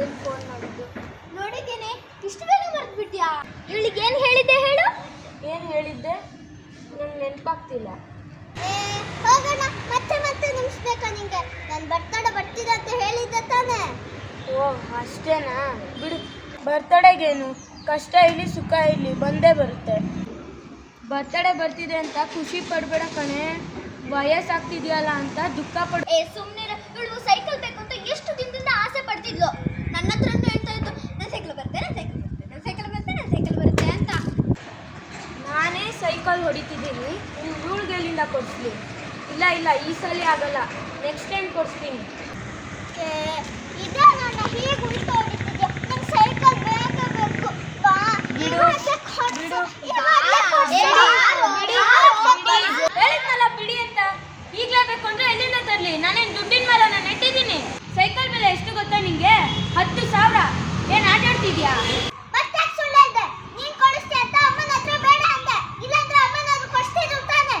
ಏನ್ ಫೋನ್ ಮಾಡಿದ್ದು? ನೋಡಿದ್ದೇನೆ. ಇಷ್ಟು ಬೇಗ ಮರ್ತ್ಬಿಟ್ಯಾ? ಇವಳಿಗೆ ಏನು ಹೇಳಿದ್ದೆ ಹೇಳು? ಏನು ಹೇಳಿದ್ದೆ? ನಂಗೆ ನೆನಪಾಗ್ತಿಲ್ಲ. ಏ, ಹೋಗೋಣ. ಮತ್ತೆ ಮತ್ತೆ ನಿಮಿಸ್ಬೇಕಾ ನಿಂಗೆ? ನಾನು ಬರ್ತಡೆ ಬರ್ತಿದೆ ಅಂತ ಹೇಳಿದ್ದೆ ತಾನೇ. ಓ ಅಷ್ಟೇನಾ? ಬಿಡು. ಬರ್ತಡೆಗೇನು? ಕಷ್ಟ ಇಲ್ಲಿ ಸುಖ ಇಲ್ಲಿ. ಬಂದೇ ಬರುತ್ತೆ. ಬರ್ತಡೆ ಬರ್ತಿದೆ ಅಂತ ಖುಷಿ ಪಡಬೇಡ ಕಣೆ. ವಯಸ್ಸಾಗ್ತಿದೆಯಲ್ಲ ಅಂತ ದುಃಖ ಪಡ ಸುಮ್ಮನೆ ಸೈಕಲ್ ಬೇಕು ಅಂತ ಎಷ್ಟು ದಿನದಿಂದ ಆಸೆ ಪಡ್ತಿದ್ಲು ನನ್ನ ಹತ್ರನೂ ಹೇಳ್ತಾ ಇತ್ತು ನನ್ನ ಸೈಕಲ್ ಬರುತ್ತೆ ನನ್ನ ಸೈಕಲ್ ಬರುತ್ತೆ ನನ್ನ ಸೈಕಲ್ ಬರುತ್ತೆ ನನ್ನ ಸೈಕಲ್ ಬರುತ್ತೆ ಅಂತ ನಾನೇ ಸೈಕಲ್ ಹೊಡಿತಿದ್ದೀನಿ. ಇವಳಿಗೆ ಎಲ್ಲಿಂದ ಕೊಡಿಸ್ಲಿ. ಇಲ್ಲ ಇಲ್ಲ ಈ ಸಲ ಆಗಲ್ಲ. ನೆಕ್ಸ್ಟ್ ಟೈಮ್ ಕೊಡಿಸ್ತೀನಿ. ಬಿಡು. ಅಂತ. ಈಗಲೇ ಬೇಕು ಅಂದ್ರೆ ಎಲ್ಲಿಂದ ತರಲಿ? ನಾನೇನು ದುಡ್ಡಿನ ಮೇಲೆ ನಾನು ನೆಟ್ಟಿದ್ದೀನಿ. ಸೈಕಲ್ ಮೇಲೆ ಎಷ್ಟು ಗೊತ್ತಾ ನಿಂಗೆ? ಹತ್ತು ಸಾವಿರ. ಏನು ಆಟ ಆಡ್ತಿದ್ಯಾ ಮತ್ತೆ ಯಾಕ್ ಸುಳ್ಳು ಹೇಳ್ದೆ? ನೀನ್ ಕೊಡಿಸ್ತೀಯ ಅಂತ ಅಮ್ಮನ ಹತ್ರ ಬೇಡ ಅಂದೆ ಇಲ್ಲಾಂದ್ರೆ ಅಮ್ಮನಾದ್ರು ಕೊಡ್ಸ್ತಿದ್ರು ತಾನೆ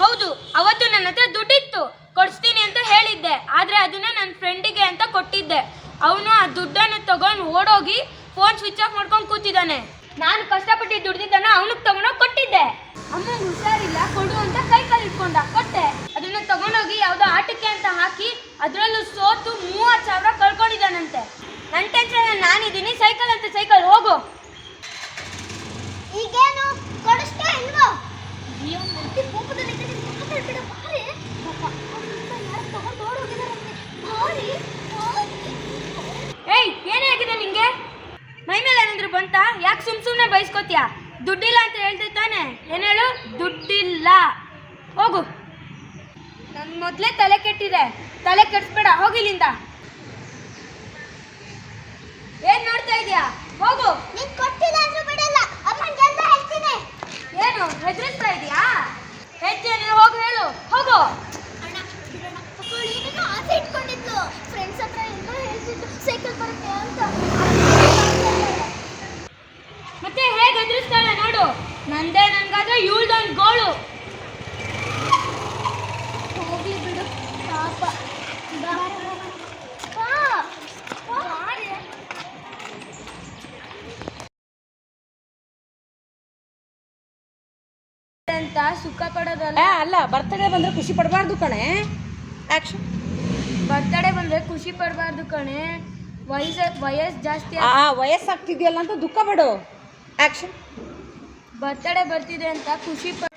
ಹೌದು ಅವತ್ತು ನನ್ನ ಹತ್ರ ದುಡ್ಡಿತ್ತು ಕೊಡಿಸ್ತೀನಿ ಅಂತ ಹೇಳಿದ್ದೆ ಆದ್ರೆ ಅದನ್ನ ನನ್ನ ಫ್ರೆಂಡಿಗೆ ಅಂತ ಕೊಟ್ಟಿದ್ದೆ ಅವನು ಆ ದುಡ್ಡನ್ನು ತಗೊಂಡು ಓಡೋಗಿ ಫೋನ್ ಸ್ವಿಚ್ ಆಫ್ ಮಾಡ್ಕೊಂಡು ಕೂತಿದ್ದಾನೆ. ನಾನು ಕಷ್ಟಪಟ್ಟು ದುಡ್ಡಿದ್ದಾನ ಅವನಿಗೆ ತಗೊಂಡೋಗಿ ಕೊಟ್ಟಿದ್ದೆ. ಅಮ್ಮಂಗೆ ಹುಷಾರಿಲ್ಲ, ಕೊಡು ಅಂತ ಕೈ ಕಾಲು ಇಟ್ಕೊಂಡ ಕೊಟ್ಟೆ. ಅದನ್ನ ತಗೊಂಡೋಗಿ ಯಾವುದೋ ಆಟಕ್ಕೆ ಅಂತ ಹಾಕಿ ಅದರಲ್ಲೂ ಸೋತು ಮೂವತ್ತು ಸಾವಿರ ಕಳ್ಕೊಂಡಿದ್ದಾನಂತೆ. ನನ್ನ ಟೆನ್ಷನ್ ನಾನಿದ್ದೀನಿ ಸೈಕಲ್ ಅಂತ ಸೈಕಲ್ ಹೋಗು ಈಗೇನು ಕೊಡಿಸ್ತೀಯ ಇಲ್ವೋ ಅಯ್ಯೋ ಮುಟ್ಟಿ ಕೋಪದಲ್ಲಿ ಇದ್ದೀನಿ, ಮಾತಾಡ್ಬೇಡ, ಬಾರೆ. ಪಾಪ, ಅವ್ನಿಂದ ಯಾರೋ ತಗೊಂಡ್ ಓಡೋಗಿದಾರಂತೆ. ಬಾರೆ, ಬಾರೆ. ಏಯ್ ಏನೇ ಆಗಿದೆ ನಿಂಗೆ ಮೈ ಮೇಲೆ ಏನಾದ್ರು ಬಂತಾ ಯಾಕೆ ಸುಮ್ ಸುಮ್ಮನೆ ಬಯಸ್ಕೋತೀಯ ದುಡ್ಡಿಲ್ಲ ಅಂತ ಹೇಳ್ದೆ ತಾನೆ ಏನ್ ಹೇಳು ದುಡ್ಡಿಲ್ಲ ಹೋಗು. ನನ್ ಮೊದಲೇ ತಲೆ ಕೆಟ್ಟಿದೆ. ತಲೆ ಕೆಡಿಸ್ಬೇಡ ಹೋಗಿಲ್ಲಿಂದ ಏನ್ ನೋಡ್ತಾ ಇದೀಯಾ? ಹೋಗು. ನೀನ್ ಕೊಟ್ಟಿಲ್ಲ ಅಂದ್ರೂ ಬಿಡಲ್ಲ. ಅಮ್ಮನ್ಗೆಲ್ಲ ಹೇಳ್ತೀನಿ. ಏನು ಹೆದರಿಸ್ತಾ ಇದೀಯಾ? ಹೇಳ್ತೀನಿ ಹೋಗು ಹೇಳು. ಹೋಗು ಅಣ್ಣ ಬಿಡೋಣ ಅವಳು ಏನೇನೋ ಆಸೆ ಇಟ್ಕೊಂಡಿದ್ಲು ಫ್ರೆಂಡ್ಸ್ ಹತ್ರ ಏನೋ ಹೇಳ್ತಿದ್ದು ಸೈಕಲ್ ಬರುತ್ತೆ ಅಂತ ಮತ್ತೆ ಹೇಗೆ ಹೆದರಿಸ್ತಾಳೆ ನೋಡು ನಂದೇ ನನ್ಗಾದ್ರೆ ಇವಳ್ದೊಂದು ಗೋಳು ಹೋಗ್ಲಿ ಬಿಡು ಪಾಪ ಬಾ ಬಾ ಬಾರೆ. ಅಂತ ಸುಖ ಪಡೋದಲ್ಲ. ಅಲ್ಲ ಬರ್ತಡೇ ಬಂದ್ರೆ ಖುಷಿ ಪಡಬಾರ್ದು ಕಣೆ. ಆಕ್ಷನ್ ಬರ್ತಡೇ ಬಂದ್ರೆ ಖುಷಿ ಪಡಬಾರ್ದು ಕಣೆ. ವಯಸ್ಸು ವಯಸ್ಸು ಜಾಸ್ತಿ ಆ ವಯಸ್ಸಾಗ್ತಿದೆಯಲ್ಲ ಅಂತ ದುಃಖ ಪಡು. ಆಕ್ಷನ್ ಬರ್ತಡೇ ಬರ್ತಿದೆ ಅಂತ ಖುಷಿ ಪ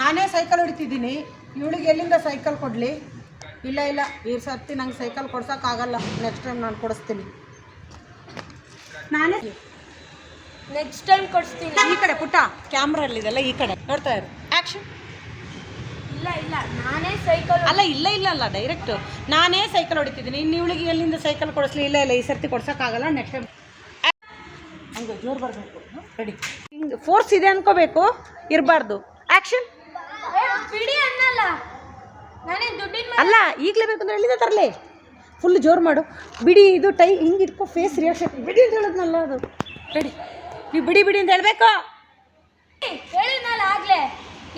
ನಾನೇ ಸೈಕಲ್ ಹೊಡಿತಿದ್ದೀನಿ. ಇವಳಿಗೆ ಎಲ್ಲಿಂದ ಸೈಕಲ್ ಕೊಡಲಿ? ಇಲ್ಲ ಇಲ್ಲ ಈ ಸರ್ತಿ ನಂಗೆ ಸೈಕಲ್ ಕೊಡ್ಸೋಕ್ಕಾಗಲ್ಲ ನೆಕ್ಸ್ಟ್ ಟೈಮ್ ನಾನು ಕೊಡಿಸ್ತೀನಿ. ನಾನೇ ನೆಕ್ಸ್ಟ್ ಟೈಮ್ ಕೊಡಿಸ್ತೀನಿ. ಈ ಕಡೆ ಪುಟ್ಟ ಕ್ಯಾಮ್ರಾ ಅಲ್ಲಿದೆಲ್ಲ ಈ ಕಡೆ. ನೋಡ್ತಾ ಇರು. ಆಕ್ಷನ್ ಇಲ್ಲ ಇಲ್ಲ. ನಾನೇ ಸೈಕಲ್ ಅಲ್ಲ ಇಲ್ಲ ಇಲ್ಲ ಅಲ್ಲ ಡೈರೆಕ್ಟ್ ನಾನೇ ಸೈಕಲ್ ಹೊಡಿತಿದ್ದೀನಿ. ಇನ್ನು ಇವಳಿಗೆ ಎಲ್ಲಿಂದ ಸೈಕಲ್ ಕೊಡಿಸ್ಲಿ? ಇಲ್ಲ ಇಲ್ಲ. ಈ ಸರ್ತಿ ಕೊಡ್ಸೋಕ್ಕಾಗಲ್ಲ. ನೆಕ್ಸ್ಟ್ ಟೈಮ್ ಹಂಗೆ ಜೋರು ಬರಬೇಕು. ರೆಡಿ ಹಿಂಗೆ ಫೋರ್ಸ್ ಇದೆ ಅನ್ಕೋಬೇಕು. ಇರಬಾರ್ದು. ಆ್ಯಕ್ಷನ್ ಬಿಡಿ ಅನ್ನಲ್ಲ. ನಾನೇ ದುಡ್ಡಿನ ಅಲ್ಲ ಈಗಲೇ ಬೇಕಂದ್ರೆ ಎಲ್ಲಿಂದ ತರಲಿ? ಫುಲ್ ಜೋರು ಮಾಡು. ಬಿಡಿ ಇದು ಟೈ ಹಿಂಗೆ ಇಟ್ಕೋ ಫೇಸ್ ರಿಯಾಕ್ಷನ್ ಬಿಡಿ ಅಂತ ಹೇಳೋದ್ನಲ್ಲ ಅದು. ರೆಡಿ ನೀವು ಬಿಡಿ ಬಿಡಿ ಅಂತ ಹೇಳ್ಬೇಕು? ಹೇಳಿದ್ನಲ್ಲ ಆಗ್ಲೇ.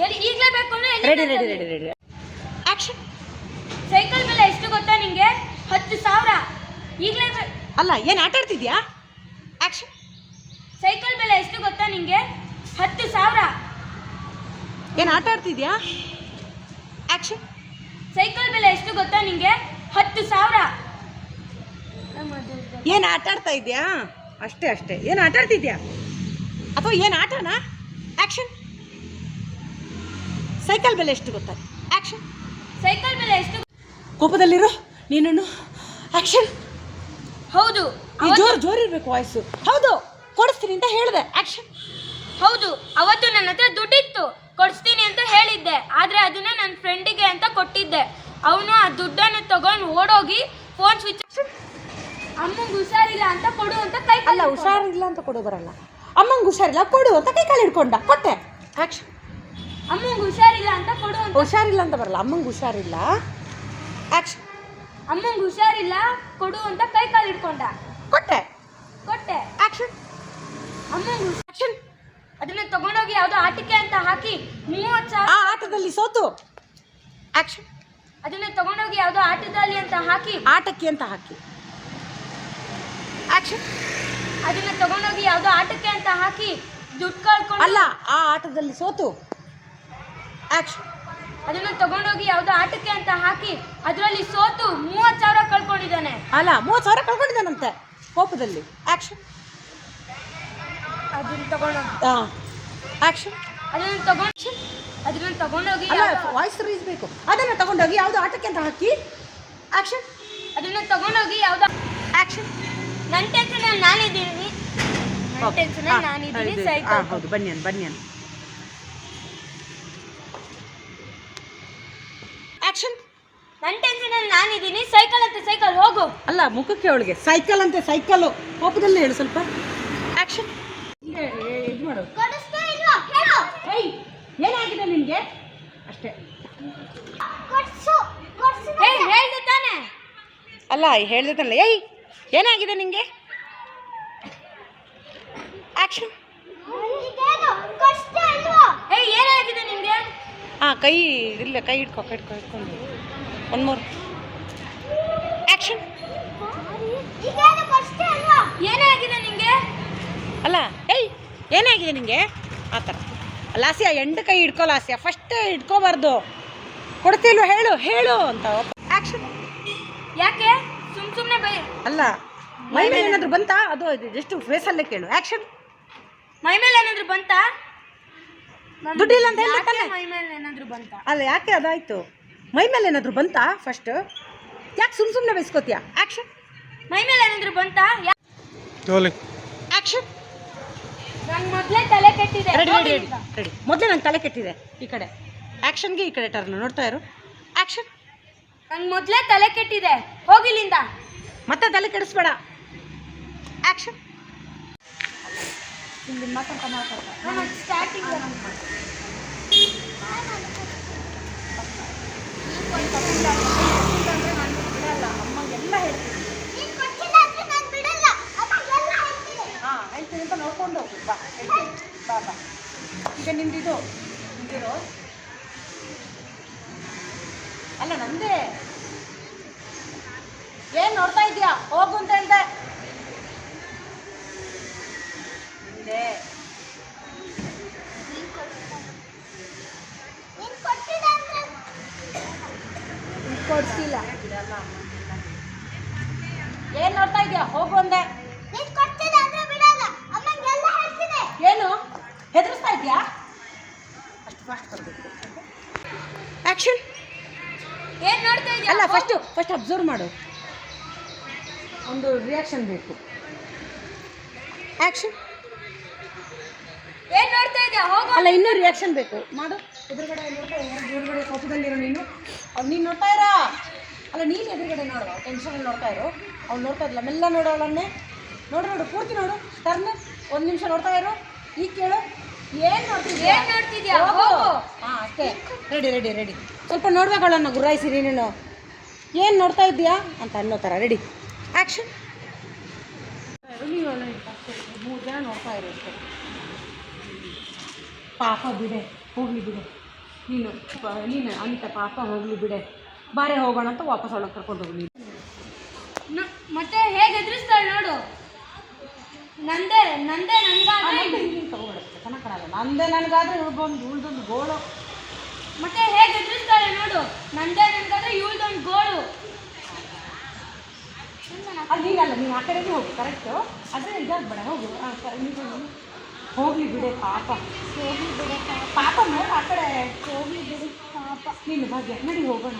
ಎಲ್ಲಿ ಈಗಲೇ ಬೇಕು ಅಂದ್ರೆ ರೆಡಿ ರೆಡಿ ರೆಡಿ ಸೈಕಲ್ ಮೇಲೆ ಎಷ್ಟು ಗೊತ್ತಾ ನಿಂಗೆ? ಹತ್ತು ಸಾವಿರ. ಈಗಲೇ ಅಲ್ಲ ಏನು ಆಟ ಆಡ್ತಿದ್ಯಾ? ಆ್ಯಕ್ಷನ್ ಸೈಕಲ್ ಮೇಲೆ ಎಷ್ಟು ಗೊತ್ತಾ ನಿಂಗೆ? ಹತ್ತು ಸಾವಿರ. ಏನು ಆಟ ಆಡ್ತಿದ್ಯಾ? ಆ್ಯಕ್ಷನ್ ಸೈಕಲ್ ಮೇಲೆ ಎಷ್ಟು ಗೊತ್ತಾ ನಿಂಗೆ? ಹತ್ತು ಸಾವಿರ. ಏನು ಆಟ ಆಡ್ತಾ ಇದೆಯಾ? ಅಷ್ಟೇ ಅಷ್ಟೇ. ಏನು ಆಟ ಆಡ್ತಿದ್ಯಾ? ಅಥವಾ ಏನು ಆಟನಾ? ಆ್ಯಕ್ಷನ್ ಸೈಕಲ್ ಬೆಲೆ ಎಷ್ಟು ಗೊತ್ತಾ? ಆ್ಯಕ್ಷನ್ ಸೈಕಲ್ ಬೆಲೆ ಎಷ್ಟು ಕೋಪದಲ್ಲಿರೋ ನೀನು ಆ್ಯಕ್ಷನ್ ಹೌದು. ಜೋರು ಜೋರಿರ್ಬೇಕು ಇರಬೇಕು ವಾಯ್ಸು ಹೌದು ಕೊಡಿಸ್ತೀನಿ ಅಂತ ಹೇಳಿದೆ. ಆ್ಯಕ್ಷನ್ ಹೌದು. ಅವತ್ತು ನನ್ನ ಹತ್ರ ದುಡ್ಡಿತ್ತು ಕೊಡಿಸ್ತೀನಿ ಅಂತ ಹೇಳಿದ್ದೆ ಆದ್ರೆ ಅದನ್ನ ನನ್ನ ಫ್ರೆಂಡಿಗೆ ಅಂತ ಕೊಟ್ಟಿದ್ದೆ ಅವನು ಆ ದುಡ್ಡನ್ನು ತಗೊಂಡು ಓಡೋಗಿ ಫೋನ್ ಸ್ವಿಚ್ ಅಮ್ಮಂಗೆ ಹುಷಾರಿಲ್ಲ ಅಂತ ಕೊಡು ಅಂತ ಕೈ ಅಲ್ಲ ಹುಷಾರಿಲ್ಲ ಅಂತ ಕೊಡು ಬರಲ್ಲ ಅಮ್ಮಂಗೆ ಹುಷಾರಿಲ್ಲ ಕೊಡು ಅಂತ ಕೈ ಕಾಲು ಹಿಡ್ಕೊಂಡ ಕೊಟ್ಟೆ. ಆ್ಯಕ್ಷನ್ ಅಮ್ಮಂಗೆ ಹುಷಾರಿಲ್ಲ ಅಂತ ಕೊಡು ಅಂತ. ಹುಷಾರಿಲ್ಲ ಅಂತ ಬರಲ್ಲ ಅಮ್ಮಂಗೆ ಹುಷಾರಿಲ್ಲ. ಆ್ಯಕ್ಷನ್ ಅಮ್ಮಂಗೆ ಹುಷಾರಿಲ್ಲ ಕೊಡು ಅಂತ ಕೈ ಕಾಲು ಹಿಡ್ಕೊಂಡ. ಕೊಟ್ಟೆ. ಕೊಟ್ಟೆ. ಆ್ಯಕ್ಷನ್ ಅಮ್ಮಂಗೆ ಆ್ಯಕ್ಷನ್ ಅದನ್ನ ತಗೊಂಡೋಗಿ ಯಾವುದೋ ಆಟಿಕೆ ಅಂತ ಹಾಕಿ ಮೂವತ್ತು ಆ ಸಾವಿರ ಆಟದಲ್ಲಿ ಸೋತು. ಆಕ್ಷನ್ ಅದನ್ನ ತಗೊಂಡೋಗಿ ಯಾವುದೋ ಆಟದಲ್ಲಿ ಅಂತ ಹಾಕಿ ಆಟಕ್ಕೆ ಅಂತ ಹಾಕಿ. ಆಕ್ಷನ್ ಅದನ್ನ ತಗೊಂಡೋಗಿ ಯಾವುದೋ ಆಟಕ್ಕೆ ಅಂತ ಹಾಕಿ ದುಡ್ಡು ಕಳ್ಕೊಂಡು ಅಲ್ಲ ಆ ಆಟದಲ್ಲಿ ಸೋತು. ಆಕ್ಷನ್ ಅದನ್ನ ತಗೊಂಡೋಗಿ ಯಾವುದೋ ಆಟಕ್ಕೆ ಅಂತ ಹಾಕಿ ಅದರಲ್ಲಿ ಸೋತು ಮೂವತ್ತು ಸಾವಿರ ಕಳ್ಕೊಂಡಿದ್ದಾನೆ. ಅಲ್ಲ ಮೂವತ್ತು ಸಾವಿರ ಕಳ್ಕೊಂಡಿದ್ದಾನಂತೆ ಕೋಪದಲ್ಲಿ. ಆಕ್ಷನ್ ಅದನ್ನ ತಗೊಂಡೋಗಿ. ಹಾಂ ಆಕ್ಷನ್ ಅದನ್ನ ತಗೊಂಡು ಅದನ್ನ ತಗೊಂಡೋಗಿ ಅಲ್ಲ ಯಾವ್ದೋ- ವಾಯ್ಸ್ ರೀಸ್ ಬೇಕು. ಅದನ್ನು ತಗೊಂಡೋಗಿ ಯಾವುದೋ ಆಟಕ್ಕೆ ಅಂತ ಹಾಕಿ ಆಕ್ಷನ್ ಅದನ್ನ ತಗೊಂಡೋಗಿ ಯಾವುದೋ ಆಕ್ಷನ್ ನನ್ನ ಟೆನ್ಷನ್ ನಾನಿದ್ದೀನಿ ನನ್ನ ಟೆನ್ಷನ್ ನಾನಿದ್ದೀನಿ ಸೈಕಲ್ ಹೌದು ಬನ್ನಿ ಬನ್ನಿ ಆಕ್ಷನ್. ನನ್ನ ಟೆನ್ಷನ್ ನಾನಿದ್ದೀನಿ ಸೈಕಲ್ ಅಂತ ಸೈಕಲ್ ಹೋಗು. ಅಲ್ಲ ಮುಖಕ್ಕೆ ಅವಳಿಗೆ. ಸೈಕಲ್ ಅಂತ ಸೈಕಲ್. ಕೋಪದಲ್ಲಿ ಹೇಳು ಸ್ವಲ್ಪ. ಆಕ್ಷನ್. ಇದು. ಮಾಡು. ಏಯ್ ಏನಾಗಿದೆ ನಿನಗೆ? ಅಷ್ಟೇ. ಹೇ ಹೇಳ್ದೆ ತಾನೆ. ಅಲ್ಲ ಏಯ್ ಏನಾಗಿದೆ ನಿಮಗೆ ಹೇ ಏನಾಗಿದೆ ನಿಮಗೆ ಹಾಂ ಕೈ ಇಲ್ಲ ಕೈ ಹಿಡ್ಕೊ ಹಿಡ್ಕೊ ಹಿಡ್ಕೊಂಡು ಒನ್ ಮೋರ್ ಇಲ್ವಾ ಏನಾಗಿದೆ ನಿಮಗೆ ಅಲ್ಲ ಏಯ್ ಏನಾಗಿದೆ ನಿಮಗೆ ಆ ಥರ. ಲಾಸಿಯಾ ಎಂಟು ಕೈ ಹಿಡ್ಕೊ ಲಾಸಿಯಾ. ಫಸ್ಟ್ ಹಿಡ್ಕೋಬಾರ್ದು. ಕೊಡ್ತಿಲ್ವ ಹೇಳು ಹೇಳು ಅಂತ. ಆಕ್ಷನ್ ಯಾಕೆ? ಸುಮ್ ಸುಮ್ನೆ ಬೈ. ಅಲ್ಲ ಮೈ ಮೇಲೆ ಏನಾದರೂ ಬಂತಾ? ಅದು ಜಸ್ಟ್ ಫೇಸಲ್ಲೇ ಕೇಳು. ಆಕ್ಷನ್ ಮೈ ಮೇಲೆ ಏನಾದರೂ ಬಂತಾ? ದುಡ್ಡಿಲ್ಲ ಅಂತ ಹೇಳಿ ಯಾಕೆ ತಾನೆ? ಮೈ ಮೇಲೆ ಏನಾದರೂ ಬಂತಾ? ಅಲ್ಲ ಯಾಕೆ ಅದಾಯಿತು? ಮೈ ಮೇಲೆ ಏನಾದರೂ ಬಂತಾ ಫಸ್ಟ್ ಯಾಕೆ ಸುಮ್ಮ ಸುಮ್ಮನೆ ಬೈಸ್ಕೋತೀಯ? ಆಕ್ಷನ್ ಮೈ ಮೇಲೆ ಏನಾದ್ರು ಬಂತಾ? ಆಕ್ಷನ್ ನನ್ ಮೊದ್ಲೇ ತಲೆ ಕೆಟ್ಟಿದೆ. ರೆಡಿ ರೆಡಿ ರೆಡಿ ಈಗ. ರೆಡಿ ಮೊದಲೇ ನಂಗೆ ತಲೆ ಕೆಟ್ಟಿದೆ ಈ ಕಡೆ. ಆಕ್ಷನ್ಗೆ ಈ ಕಡೆ ಟರ್ನ್ ನೋಡ್ತಾ ಇರು. ಆಕ್ಷನ್ ನಂಗೆ ಮೊದ್ಲೇ ತಲೆ ಕೆಟ್ಟಿದೆ. ಹೋಗಿಲ್ಲಿಂದ ಮತ್ತೆ ತಲೆ ಕೆಡಿಸ್ಬೇಡ. ಅಂತ ನೋಡ್ಕೊಂಡು ಹೋಗು. ಬಾ ಬಾ ಈಗ ನಿಮ್ದು ನಿಂದಿರು ಅಲ್ಲ ನಂದೇ ಏನು ನೋಡ್ತಾ ಇದೀಯಾ ಹೋಗು ಅಂತ ಹೇಳ್ದೆ. ನಿಂದೆ ನೀನು ಕೊಟ್ಟಿಲ್ಲ ಅಂದ್ರೆ ಕೊಡ್ಸಿಲ್ಲ. ಏನು ನೋಡ್ತಾ ಇದೀಯ? ಹೋಗು ಅಂದೆ. ಏನು? ಹೆದರ್ಸ್ತಾ ಇದೆಯಾ? ಆಕ್ಷನ್ ಏನ್ ನೋಡ್ತಾ ಇದೀಯ? ಅಲ್ಲ ಫಸ್ಟು ಫಸ್ಟ್ ಅಬ್ಸರ್ವ್ ಮಾಡು. ಒಂದು ರಿಯಾಕ್ಷನ್ ಬೇಕು. ಆ್ಯಕ್ಷನ್ ಏನು ನೋಡ್ತಾ ಇದೀಯ? ಹೋಗು. ಅಲ್ಲ ಇನ್ನೂ ರಿಯಾಕ್ಷನ್ ಬೇಕು. ಮಾಡು. ಎದುರುಗಡೆ ನೋಡ್ತಾ ಎದುರುಗಡೆ ಕೋಪದಲ್ಲಿರೋ ನೀನು. ಅವ್ನು ನೀನು ನೋಡ್ತಾ ಇರೋ? ಅಲ್ಲ ನೀನು ಎದುರುಗಡೆ ನೋಡು. ಟೆನ್ಷನಲ್ಲಿ ನೋಡ್ತಾ ಇರು. ಅವ್ನು ನೋಡ್ತಾ ಇದ್ದಿಲ್ಲ ಮೆಲ್ಲ ನೋಡು ಅವಳನ್ನೇ. ನೋಡು ನೋಡು ಪೂರ್ತಿ ನೋಡು. ಟರ್ನ್ ಒಂದು ನಿಮಿಷ ನೋಡ್ತಾ ಇರು. ಈಗ ಕೇಳು. ಏನು ನೋಡ್ತಿದ್ಯಾ? ಏನು ನೋಡ್ತಿದ್ಯಾ? ಹೋಗು. ಹಾಂ ಅಷ್ಟೇ. ರೆಡಿ ರೆಡಿ ರೆಡಿ ಸ್ವಲ್ಪ ನೋಡ್ಬೇಕು ಗುರಾಯಿಸಿರಿ ಗುರಾಯಿಸಿ ನೀನು. ಏನು ನೋಡ್ತಾ ಇದ್ದೀಯಾ ಅಂತ ಅನ್ನೋ ಥರ ರೆಡಿ ಆ್ಯಕ್ಷನ್ ಮೂರು ಜನ ನೋಡ್ತಾ ಇರುತ್ತೆ ಪಾಪ ಬಿಡೆ ಹೋಗ್ಲಿ ಬಿಡೆ. ನೀನು ನೀನು ಅಂತ ಪಾಪ ಹೋಗಲಿ ಬಿಡೆ. ಬಾರೆ ಹೋಗೋಣ ಅಂತ ವಾಪಸ್ ಒಳಗೆ ಕರ್ಕೊಂಡು ಹೋಗಿ ನೀನು ನ- ಮತ್ತೆ ಹೇಗೆ ಎದುರಿಸ್ತಾಳೆ ನೋಡು. ನಂದೇ ನಂದೇ ನನ್ಗಾದ್ರೆ ಕಾಣಲ್ಲ ನಂದೇ ನನಗಾದ್ರೆ ಇಳ್ಬಂದು ಉಳ್ದೊಂದು ಗೋಳು. ಮತ್ತೆ ಹೇಗೆ ಎದುರಿಸ್ತಾಳೆ ನೋಡು. ನಂದೇ ನನ್ಗಾದ್ರೆ ಇವಳ್ದೊಂದು ಗೋಳು. ಅಲ್ಲಿ ನೀನಲ್ಲ ನೀನು ಆ ಕಡೆಗೆ ಹೋಗು ಕರೆಕ್ಟು ಅದೇ ಇದಾಗಬೇಡ ಹೋಗು. ಹಾಂ ಹೋಗಲಿ ಬಿಡೆ ಪಾಪ. ಹೋಗಲಿ ಬಿಡೆ ಪಾಪ. ನೋಡು ಆ ಕಡೆ. ಹೋಗಲಿ ಬಿಡಿ ಪಾಪ. ನೀನು ಭಾಗ್ಯ ನಡಿ ಹೋಗೋಣ.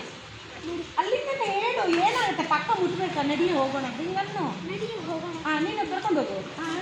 ಅಲ್ಲಿಂದ ಹೇಳು ಏನಾಗುತ್ತೆ ಪಕ್ಕ ಮುಟ್ಬೇಕಾ? ನಡಿ ಹೋಗೋಣ ಹಿಂಗನ್ನು. ನಡಿ ಹೋಗೋಣ. ಹಾಂ ನೀನು ಕರ್ಕೊಂಡು ಹೋಗು ಹಾಂ